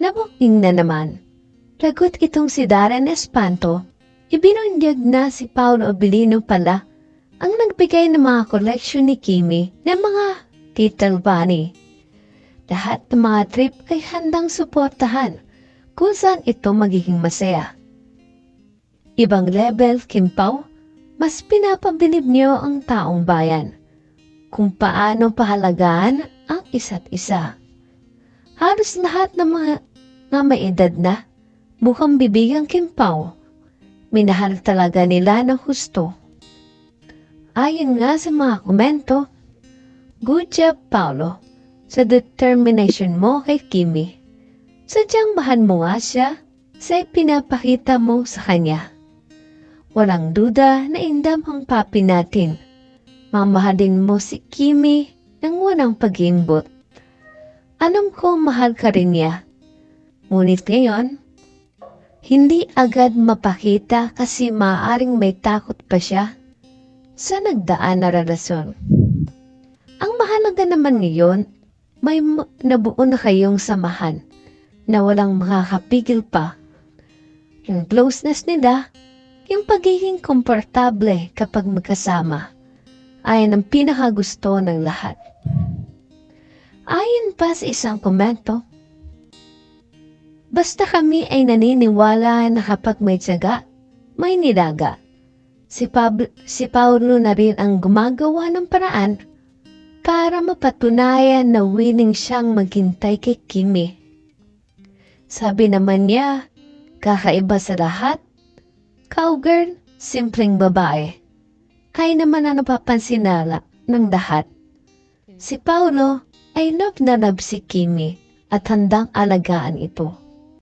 Nabuking na naman. Lagot itong si Darren Espanto. Ibinundyag na si Paolo Abilino pala ang nagbigay ng mga koleksyon ni Kimi ng mga Tito Bunny. Lahat ng mga trip ay handang suportahan kung saan ito magiging masaya. Ibang level, Kim Pao, mas pinapabilib niyo ang taong bayan kung paano pahalagaan ang isa't isa. Halos lahat ng mga nga may edad na, mukhang bibigang Kim Pao. Minahal talaga nila ng husto. Ayon nga sa mga komento, Good job, Paolo, sa determination mo kay Kimi. Sadyang mahal mo nga siya sa pinapakita mo sa kanya. Walang duda na indam ang papi natin. Mamahalin mo si Kimi ng walang pag-imbot. Alam ko mahal ka rin niya. Ngunit ngayon, hindi agad mapakita kasi maaaring may takot pa siya sa nagdaan na relasyon. Ang mahalaga naman ngayon, may nabuo na kayong samahan na walang makakapigil pa. Yung closeness nila, yung pagiging komportable kapag magkasama, ay ang pinakagusto ng lahat. Ayon pa sa isang komento, Basta kami ay naniniwala na kapag may tiyaga, may nilaga. Si, Pablo, si Paulo na rin ang gumagawa ng paraan para mapatunayan na willing siyang maghintay kay Kimi. Sabi naman niya, kakaiba sa lahat, cowgirl, simpleng babae. Kaya naman ang napapansin nala ng lahat. Si Paulo na love si Kimi at handang alagaan ito.